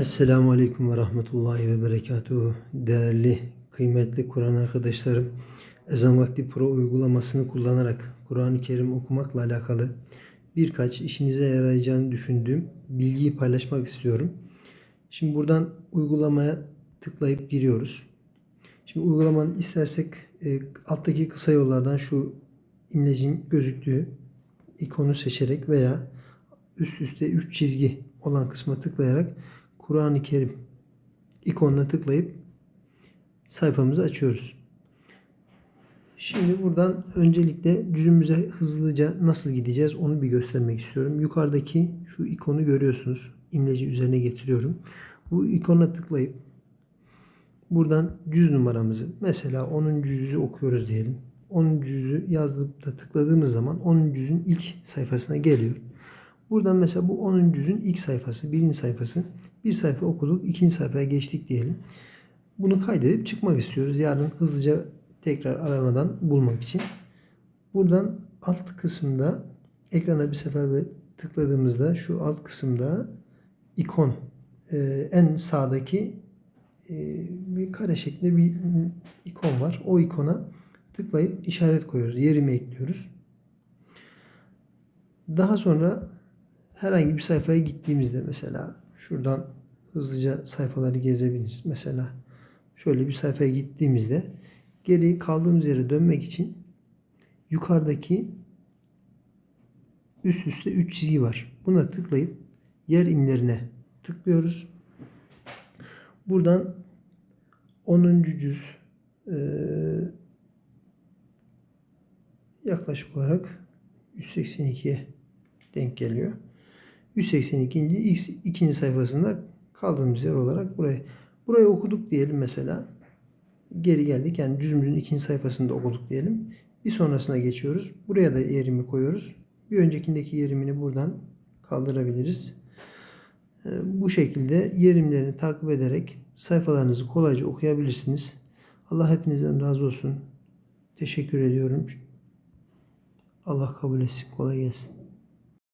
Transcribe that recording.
Esselamu Aleyküm ve Rahmetullahi ve Berekatuhu. Değerli, kıymetli Kur'an arkadaşlarım, Ezan Vakti Pro uygulamasını kullanarak Kur'an-ı Kerim okumakla alakalı birkaç işinize yarayacağını düşündüğüm bilgiyi paylaşmak istiyorum. Şimdi buradan uygulamaya tıklayıp giriyoruz. Şimdi uygulamanın istersek e, alttaki kısa yollardan şu imlecin gözüktüğü ikonu seçerek veya üst üste 3 çizgi olan kısma tıklayarak Kur'an-ı Kerim ikonuna tıklayıp sayfamızı açıyoruz. Şimdi buradan öncelikle cüzümüze hızlıca nasıl gideceğiz onu bir göstermek istiyorum. Yukarıdaki şu ikonu görüyorsunuz. İmleci üzerine getiriyorum. Bu ikona tıklayıp buradan cüz numaramızı mesela 10. cüzü okuyoruz diyelim. 10. cüzü yazıp da tıkladığımız zaman 10. cüzün ilk sayfasına geliyor. Buradan mesela bu 10. cüzün ilk sayfası, birinci sayfası. Bir sayfa okuduk, ikinci sayfaya geçtik diyelim. Bunu kaydedip çıkmak istiyoruz. Yarın hızlıca tekrar aramadan bulmak için. Buradan alt kısımda ekrana bir sefer böyle tıkladığımızda şu alt kısımda ikon e, en sağdaki e, bir kare şeklinde bir ikon var. O ikona tıklayıp işaret koyuyoruz. Yerimi ekliyoruz. Daha sonra herhangi bir sayfaya gittiğimizde mesela şuradan hızlıca sayfaları gezebiliriz. Mesela şöyle bir sayfaya gittiğimizde geri kaldığımız yere dönmek için yukarıdaki üst üste 3 çizgi var. Buna tıklayıp yer imlerine tıklıyoruz. Buradan 10. cüz e, yaklaşık olarak 182'ye denk geliyor. 182. X ikinci sayfasında kaldığımız yer olarak burayı burayı okuduk diyelim mesela. Geri geldik. Yani cüzümüzün ikinci sayfasında okuduk diyelim. Bir sonrasına geçiyoruz. Buraya da yerimi koyuyoruz. Bir öncekindeki yerimini buradan kaldırabiliriz. Bu şekilde yerimlerini takip ederek sayfalarınızı kolayca okuyabilirsiniz. Allah hepinizden razı olsun. Teşekkür ediyorum. Allah kabul etsin. Kolay gelsin.